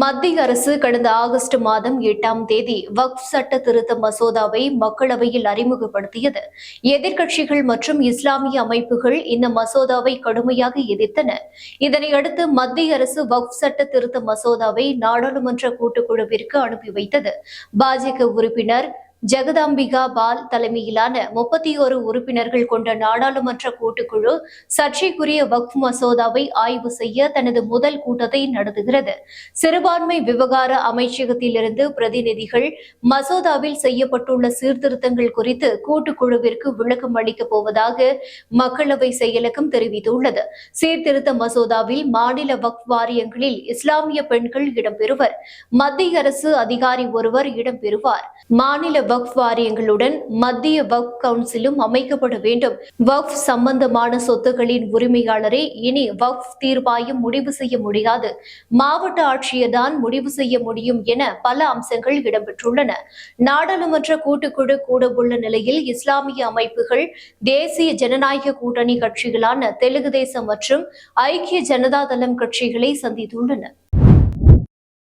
மத்திய அரசு கடந்த ஆகஸ்ட் மாதம் எட்டாம் தேதி வக்ஃப் சட்ட திருத்த மசோதாவை மக்களவையில் அறிமுகப்படுத்தியது. எதிர்க்கட்சிகள் மற்றும் இஸ்லாமிய அமைப்புகள் இந்த மசோதாவை கடுமையாக எதிர்த்தன. இதனையடுத்து மத்திய அரசு வக்ஃப் சட்ட திருத்த மசோதாவை நாடாளுமன்ற கூட்டுக்குழுவிற்கு அனுப்பி வைத்தது. பாஜக உறுப்பினர் ஜெகதாம்பிகா பால் தலைமையிலான முப்பத்தி ஒரு உறுப்பினர்கள் கொண்ட நாடாளுமன்ற கூட்டுக்குழு சர்ச்சைக்குரிய வக்ஃப் மசோதாவை ஆய்வு செய்ய தனது முதல் கூட்டத்தை நடத்துகிறது. சிறுபான்மை விவகார அமைச்சகத்திலிருந்து பிரதிநிதிகள் மசோதாவில் செய்யப்பட்டுள்ள சீர்திருத்தங்கள் குறித்து கூட்டுக்குழுவிற்கு விளக்கம் அளிக்கப் போவதாக மக்களவை செயலகம் தெரிவித்துள்ளது. சீர்திருத்த மசோதாவில் மாநில வக்ஃப் வாரியங்களில் இஸ்லாமிய பெண்கள் இடம்பெறுவர். மத்திய அரசு அதிகாரி ஒருவர் இடம்பெறுவார். மாநில வக்ஃப் வாரியங்களுடன் மத்திய வக்ஃப் கவுன்சிலும் அமைக்கப்பட வேண்டும். வக்ஃப் சம்பந்தமான சொத்துகளின் உரிமையாளரை இனி வக்ஃப் தீர்ப்பாயம் முடிவு செய்ய முடியாது. மாவட்ட ஆட்சியர்தான் முடிவு செய்ய முடியும் என பல அம்சங்கள் இடம்பெற்றுள்ளன. நாடாளுமன்ற கூட்டுக்குழு கூடவுள்ள நிலையில் இஸ்லாமிய அமைப்புகள் தேசிய ஜனநாயக கூட்டணி கட்சிகளான தெலுங்கு தேசம் மற்றும் ஐக்கிய ஜனதா தளம் கட்சிகளை சந்தித்துள்ளன.